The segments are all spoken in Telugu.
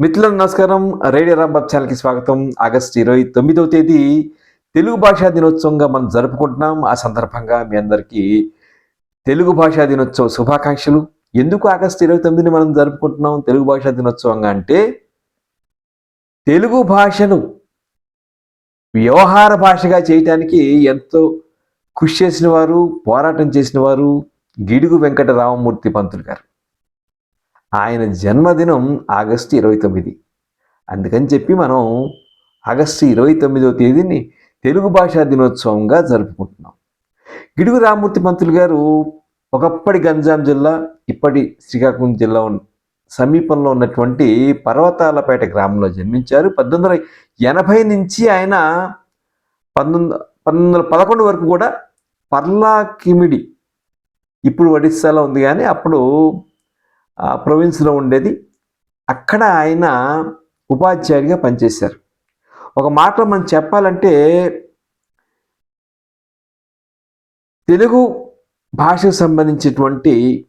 మిత్రులకు నమస్కారం. రేడియో రాంబాబ్ ఛానల్కి స్వాగతం. ఆగస్టు ఇరవై తొమ్మిదవ తేదీ తెలుగు భాషా దినోత్సవంగా మనం జరుపుకుంటున్నాం. ఆ సందర్భంగా మీ అందరికీ తెలుగు భాషా దినోత్సవ శుభాకాంక్షలు. ఎందుకు ఆగస్టు ఇరవై తొమ్మిదిని మనం జరుపుకుంటున్నాం? తెలుగు భాషా దినోత్సవంగా అంటే తెలుగు భాషను వ్యవహార భాషగా చేయటానికి ఎంతో కృషి చేసిన వారు పోరాటం చేసిన వారు గిడుగు వెంకట రామమూర్తి పంతులు గారు. ఆయన జన్మదినం ఆగస్టు ఇరవై తొమ్మిది. అందుకని చెప్పి మనం ఆగస్టు ఇరవై తొమ్మిదవ తేదీని తెలుగు భాషా దినోత్సవంగా జరుపుకుంటున్నాం. గిడుగు రామమూర్తి పంతులు గారు ఒకప్పటి గంజాం జిల్లా ఇప్పటి శ్రీకాకుళం జిల్లా సమీపంలో ఉన్నటువంటి పర్వతాలపేట గ్రామంలో జన్మించారు. పద్దెనిమిది వందల ఎనభై నుంచి ఆయన పంతొమ్మిది పంతొమ్మిది వందల పదకొండు వరకు కూడా పర్లాకిమిడి ఇప్పుడు ఒడిస్సాలో ఉంది కానీ అప్పుడు ప్రొవిన్స్లో ఉండేది. అక్కడ ఆయన ఉపాధ్యాయుడిగా పనిచేశారు. ఒక మాటలో మనం చెప్పాలంటే తెలుగు భాషకు సంబంధించినటువంటి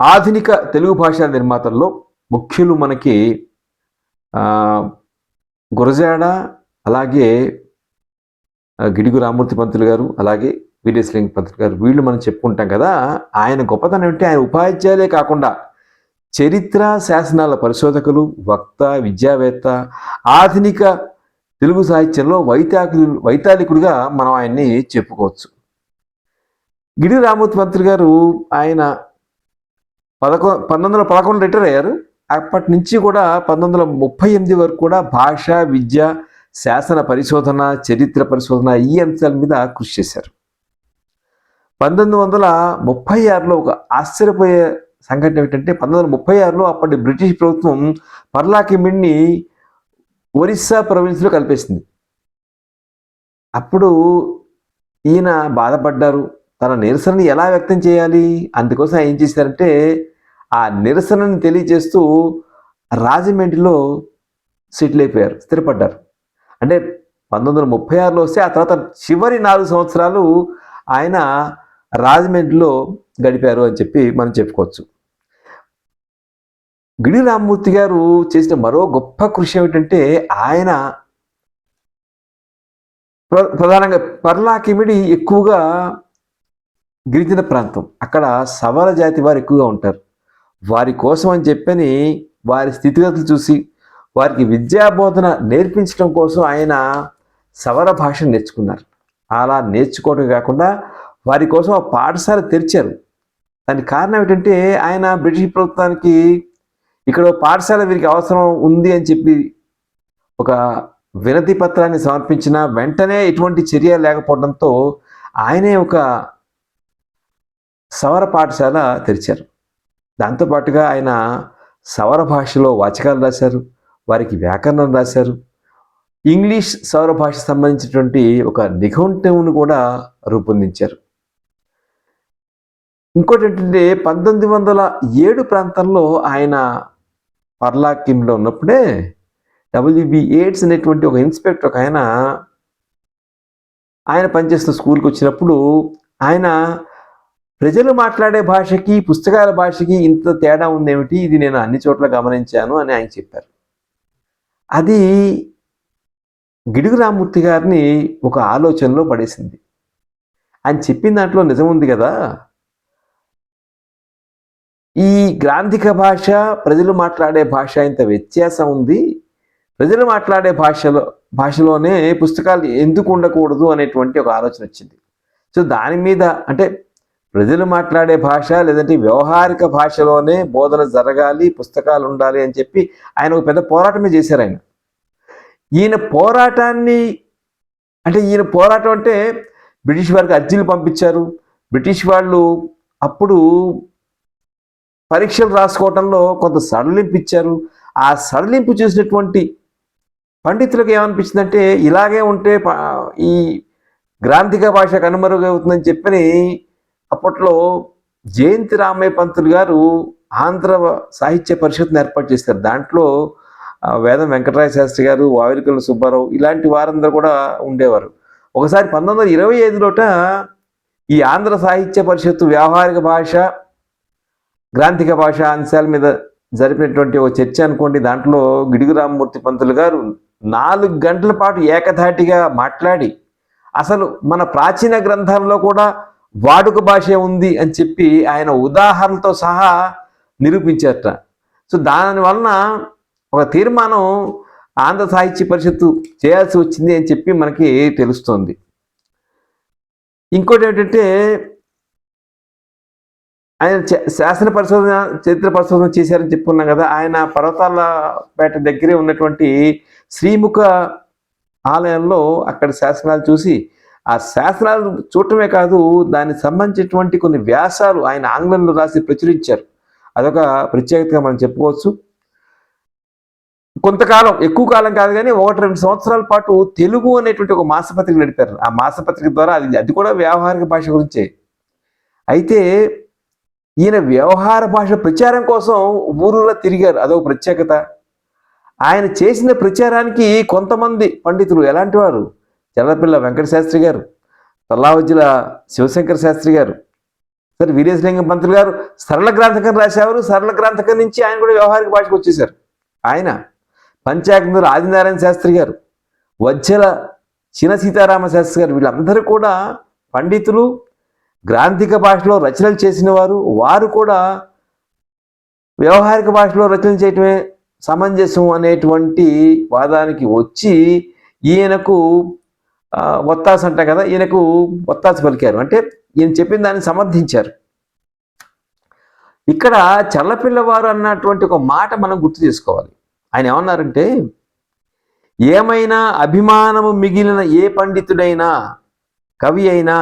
ఆధునిక తెలుగు భాషా నిర్మాతల్లో ముఖ్యులు మనకి గురజాడ అలాగే గిడుగు రామూర్తి పంతులు గారు అలాగే వీరేశలింగ పంతులు గారు వీళ్ళు మనం చెప్పుకుంటాం కదా ఆయన గొప్పతనం ఏంటి ఆయన ఉపాధ్యాయులే కాకుండా చరిత్ర శాసనాల పరిశోధకులు వక్త విద్యావేత్త ఆధునిక తెలుగు సాహిత్యంలో వైతాకులు వైతాళికుడిగా మనం ఆయన్ని చెప్పుకోవచ్చు. గిడి రామూర్తి మంత్రి గారు ఆయన పదకొ పంతొమ్మిది వందల పదకొండు రిటైర్ అయ్యారు. అప్పటి నుంచి కూడా పంతొమ్మిది వందల ముప్పై ఎనిమిది వరకు కూడా భాష విద్య శాసన పరిశోధన చరిత్ర పరిశోధన ఈ అంశాల మీద కృషి చేశారు. పంతొమ్మిది వందల ముప్పై ఆరులో ఒక ఆశ్చర్యపోయే సంఘటన ఏమిటంటే పంతొమ్మిది వందల ముప్పై ఆరులో అప్పటి బ్రిటిష్ ప్రభుత్వం పర్లాకిమిడ్ని ఒరిస్సా ప్రొవిన్స్లో కల్పేసింది. అప్పుడు ఈయన బాధపడ్డారు తన నిరసనని ఎలా వ్యక్తం చేయాలి? అందుకోసం ఆయన ఏం చేశారంటే ఆ నిరసనని తెలియజేస్తూ రాజమండ్రిలో సెటిల్ అయిపోయారు స్థిరపడ్డారు. అంటే పంతొమ్మిది వందల ముప్పై ఆరులో వస్తే ఆ తర్వాత చివరి నాలుగు సంవత్సరాలు ఆయన రాజమండ్రిలో గడిపారు అని చెప్పి మనం చెప్పుకోవచ్చు. గిడి రామ్మూర్తి గారు చేసిన మరో గొప్ప కృషి ఏమిటంటే ఆయన ప్ర- ప్రధానంగా పర్లాకిమిడి ఎక్కువగా గిరిజన ప్రాంతం. అక్కడ సవర జాతి వారు ఎక్కువగా ఉంటారు. వారి కోసం అని చెప్పని వారి స్థితిగతులు చూసి వారికి విద్యాబోధన నేర్పించడం కోసం ఆయన సవర భాష నేర్చుకున్నారు. అలా నేర్చుకోవడం కాకుండా వారి కోసం ఆ పాఠశాల తెరిచారు. దానికి కారణం ఏంటంటే ఆయన బ్రిటిష్ ప్రభుత్వానికి ఇక్కడ పాఠశాల వీరికి అవసరం ఉంది అని చెప్పి ఒక వినతి పత్రాన్ని సమర్పించిన వెంటనే ఎటువంటి చర్య లేకపోవడంతో ఆయనే ఒక సవర పాఠశాల తెరిచారు. దాంతోపాటుగా ఆయన సవర భాషలో వాచకాలు రాశారు వారికి వ్యాకరణం రాశారు. ఇంగ్లీష్ సౌర భాషకు సంబంధించినటువంటి ఒక నిఘంటువును కూడా రూపొందించారు. ఇంకోటి ఏంటంటే పంతొమ్మిది వందల ఏడు ప్రాంతంలో ఆయన పర్లా కిమ్లో ఉన్నప్పుడే డబ్ల్యూబి ఎయిడ్స్ అనేటువంటి ఒక ఇన్స్పెక్టర్ ఒక ఆయన ఆయన పనిచేస్తున్న స్కూల్కి వచ్చినప్పుడు ఆయన ప్రజలు మాట్లాడే భాషకి పుస్తకాల భాషకి ఇంత తేడా ఉందేమిటి? ఇది నేను అన్ని చోట్ల గమనించాను అని ఆయన చెప్పారు. అది గిడుగు రామూర్తి గారిని ఒక ఆలోచనలో పడేసింది. ఆయన చెప్పిన దాంట్లో నిజం ఉంది కదా? ఈ గ్రాంధిక భాష ప్రజలు మాట్లాడే భాష ఇంత వ్యత్యాసం ఉంది. ప్రజలు మాట్లాడే భాషలో భాషలోనే పుస్తకాలు ఎందుకు ఉండకూడదు అనేటువంటి ఒక ఆలోచన వచ్చింది. సో దాని మీద అంటే ప్రజలు మాట్లాడే భాష లేదంటే వ్యవహారిక భాషలోనే బోధన జరగాలి పుస్తకాలు ఉండాలి అని చెప్పి ఆయన ఒక పెద్ద పోరాటమే చేశారు ఆయన. ఈయన పోరాటాన్ని అంటే ఈయన పోరాటం అంటే బ్రిటిష్ వారికి అర్జీలు పంపించారు. బ్రిటిష్ వాళ్ళు అప్పుడు పరీక్షలు రాసుకోవటంలో కొంత సడలింపు ఇచ్చారు. ఆ సడలింపు చూసినటువంటి పండితులకు ఏమనిపించిందంటే ఇలాగే ఉంటే ప- ఈ గ్రాంధిక భాష కనుమరుగవుతుందని చెప్పని అప్పట్లో జయంతి రామయ్య పంతులు గారు ఆంధ్ర సాహిత్య పరిషత్ను ఏర్పాటు చేశారు. దాంట్లో వేదం వెంకటరాయ శాస్త్రి గారు వావిరికల సుబ్బారావు ఇలాంటి వారందరూ కూడా ఉండేవారు. ఒకసారి పంతొమ్మిది వందల ఇరవై ఐదులోట ఈ ఆంధ్ర సాహిత్య పరిషత్తు వ్యవహారిక భాష గ్రాంథిక భాష అంశాల మీద జరిపినటువంటి ఒక చర్చ అనుకోండి దాంట్లో గిడుగు రామమూర్తి పంతులు గారు నాలుగు గంటల పాటు ఏకధాటిగా మాట్లాడి అసలు మన ప్రాచీన గ్రంథాల్లో కూడా వాడుక భాష ఉంది అని చెప్పి ఆయన ఉదాహరణతో సహా నిరూపించారట. సో దాని వలన ఒక తీర్మానం ఆంధ్ర సాహిత్య పరిషత్తు చేయాల్సి వచ్చింది అని చెప్పి మనకి తెలుస్తోంది. ఇంకోటి ఏంటంటే ఆయన చ- శాసన పరిశోధన చరిత్ర పరిశోధన చేశారని చెప్పుకున్నాం కదా ఆయన పర్వతాల పేట దగ్గరే ఉన్నటువంటి శ్రీముఖ ఆలయంలో అక్కడ శాసనాలు చూసి ఆ శాసనాలు చూడటమే కాదు దానికి సంబంధించినటువంటి కొన్ని వ్యాసాలు ఆయన ఆంగ్లంలో రాసి ప్రచురించారు. అదొక ప్రత్యేకతగా మనం చెప్పుకోవచ్చు. కొంతకాలం ఎక్కువ కాలం కాదు కానీ ఒకటి రెండు సంవత్సరాల పాటు తెలుగు అనేటువంటి ఒక మాసపత్రిక నడిపారు. ఆ మాసపత్రిక ద్వారా అది అది కూడా వ్యావహారిక భాష గురించే. అయితే ఈయన వ్యవహార భాష ప్రచారం కోసం ఊరూరా తిరిగారు. అదొక ప్రత్యేకత. ఆయన చేసిన ప్రచారానికి కొంతమంది పండితులు ఎలాంటి వారు? చల్లపిల్ల వెంకట శాస్త్రి గారు తల్లావజ్జుల శివశంకర శాస్త్రి గారు సరే వీరేశలింగం పంతులు గారు సరళ గ్రంథకం రాసేవారు. సరళ గ్రంథకం నుంచి ఆయన కూడా వ్యవహారిక భాషకు వచ్చేసారు ఆయన పంచాగ్నులు ఆదినారాయణ శాస్త్రి గారు వజ్జల చిన సీతారామ శాస్త్రి గారు వీళ్ళందరూ కూడా పండితులు గ్రాంధిక భాషలో రచనలు చేసిన వారు వారు కూడా వ్యవహారిక భాషలో రచనలు చేయటమే సమంజసం అనేటువంటి వాదానికి వచ్చి ఈయనకు ఆ, ఒత్తాసు అంట కదా ఈయనకు ఒత్తాసు పలికారు. అంటే ఈయన చెప్పిన దాన్ని సమర్థించారు. ఇక్కడ చల్లపిల్లవారు అన్నటువంటి ఒక మాట మనం గుర్తు చేసుకోవాలి. ఆయన ఏమన్నారంటే ఏమైనా అభిమానము మిగిలిన ఏ పండితుడైనా కవి అయినా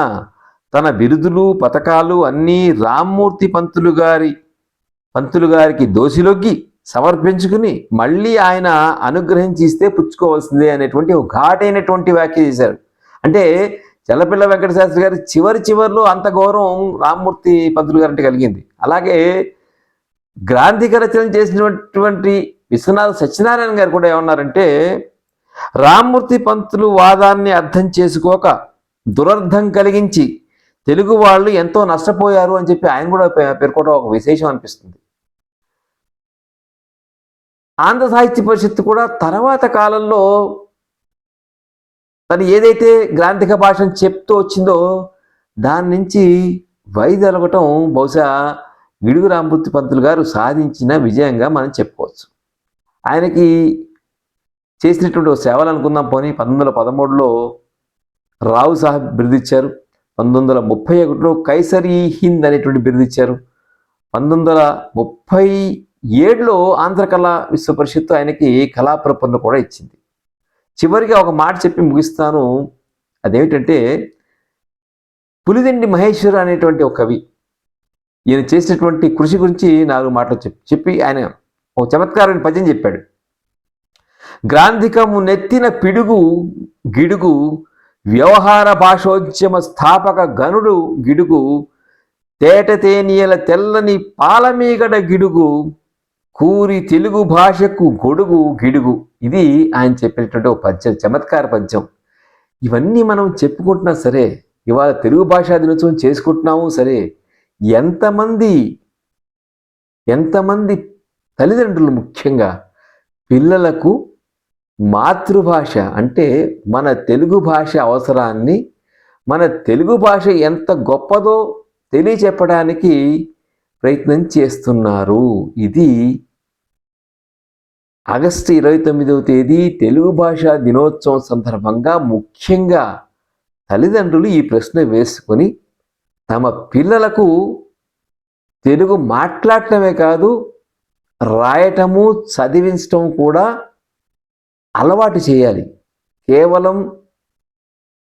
తన బిరుదులు పథకాలు అన్నీ రామ్మూర్తి పంతులు గారి పంతులు గారికి దోషిలోకి సమర్పించుకుని మళ్ళీ ఆయన అనుగ్రహించి ఇస్తే పుచ్చుకోవాల్సిందే అనేటువంటి ఒక ఘాటైనటువంటి వ్యాఖ్య చేశారు. అంటే చల్లపిల్ల వెంకట శాస్త్రి గారి చివరి చివరిలో అంత గౌరవం రామ్మూర్తి పంతులు గారంటే కలిగింది. అలాగే గ్రాంధిక రచన చేసినటువంటి విశ్వనాథ సత్యనారాయణ గారు కూడా ఏమన్నారంటే రామ్మూర్తి పంతులు వాదాన్ని అర్థం చేసుకోక దురర్థం కలిగించి తెలుగు వాళ్ళు ఎంతో నష్టపోయారు అని చెప్పి ఆయన కూడా పేర్కొనడం ఒక విశేషం అనిపిస్తుంది. ఆంధ్ర సాహిత్య పరిషత్తు కూడా తర్వాత కాలంలో తను ఏదైతే గ్రాంధిక భాషను చెప్తూ వచ్చిందో దాని నుంచి వైదొలగటం బహుశా గిడుగు రామమూర్తి పంతులు గారు సాధించిన విజయంగా మనం చెప్పుకోవచ్చు. ఆయనకి చేసినటువంటి సేవలు అనుకుందాం పోనీ. పంతొమ్మిది వందల పదమూడులో రావు సాహెబ్ బిరుదిచ్చారు. పంతొమ్మిది వందల ముప్పై ఒకటిలో కైసరీ హింద్ అనేటువంటి బిరుదిచ్చారు పంతొమ్మిది వందల ముప్పై ఏడులో ఆంధ్రకళా విశ్వ పరిషత్తు ఆయనకి కళాప్రపన్న కూడా ఇచ్చింది. చివరిగా ఒక మాట చెప్పి ముగిస్తాను. అదేమిటంటే పులిదిండి మహేశ్వర అనేటువంటి ఒక కవి ఈయన చేసినటువంటి కృషి గురించి నాలుగు మాటలు చెప్పి చెప్పి ఆయన ఒక చమత్కారమైన పద్యం చెప్పాడు. గ్రాంధికము నెత్తిన పిడుగు గిడుగు వ్యవహార భాషోద్యమ స్థాపక గనుడు గిడుగు తేటతేనియల తెల్లని పాలమీగడ గిడుగు కూరి తెలుగు భాషకు గొడుగు గిడుగు. ఇది ఆయన చెప్పినటువంటి ఒక పద్యం చమత్కార పద్యం. ఇవన్నీ మనం చెప్పుకుంటున్నా సరే ఇవాళ తెలుగు భాషా దినోత్సవం చేసుకుంటున్నాము సరే ఎంతమంది ఎంతమంది తల్లిదండ్రులు ముఖ్యంగా పిల్లలకు మాతృభాష అంటే మన తెలుగు భాష అవసరాన్ని మన తెలుగు భాష ఎంత గొప్పదో తెలియచెప్పడానికి ప్రయత్నం చేస్తున్నారు. ఇది ఆగస్టు ఇరవై తొమ్మిదవ తేదీ తెలుగు భాష దినోత్సవం సందర్భంగా ముఖ్యంగా తల్లిదండ్రులు ఈ ప్రశ్న వేసుకొని తమ పిల్లలకు తెలుగు మాట్లాడటమే కాదు రాయటము చదివించటం కూడా అలవాటు చేయాలి. కేవలం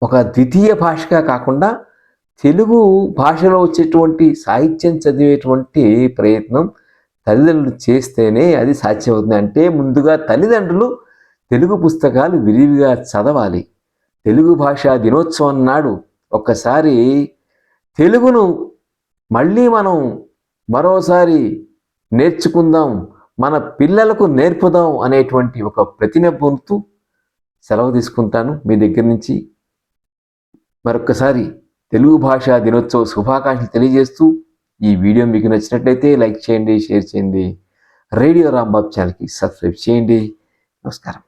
ఒక ద్వితీయ భాషగా కాకుండా తెలుగు భాషలో వచ్చేటువంటి సాహిత్యం చదివేటువంటి ప్రయత్నం తల్లిదండ్రులు చేస్తేనే అది సాధ్యమవుతుంది. అంటే ముందుగా తల్లిదండ్రులు తెలుగు పుస్తకాలు విరివిగా చదవాలి. తెలుగు భాషా దినోత్సవం నాడు ఒక్కసారి తెలుగును మళ్ళీ మనం మరోసారి నేర్చుకుందాం మన పిల్లలకు నేర్పుదాం అనేటువంటి ఒక ప్రతినబుతూ సెలవు తీసుకుంటాను. మీ దగ్గర నుంచి మరొకసారి తెలుగు భాషా దినోత్సవ శుభాకాంక్షలు తెలియజేస్తూ ఈ వీడియో మీకు నచ్చినట్లయితే లైక్ చేయండి షేర్ చేయండి. రేడియో రాంబాబు ఛానల్కి సబ్స్క్రైబ్ చేయండి. నమస్కారం.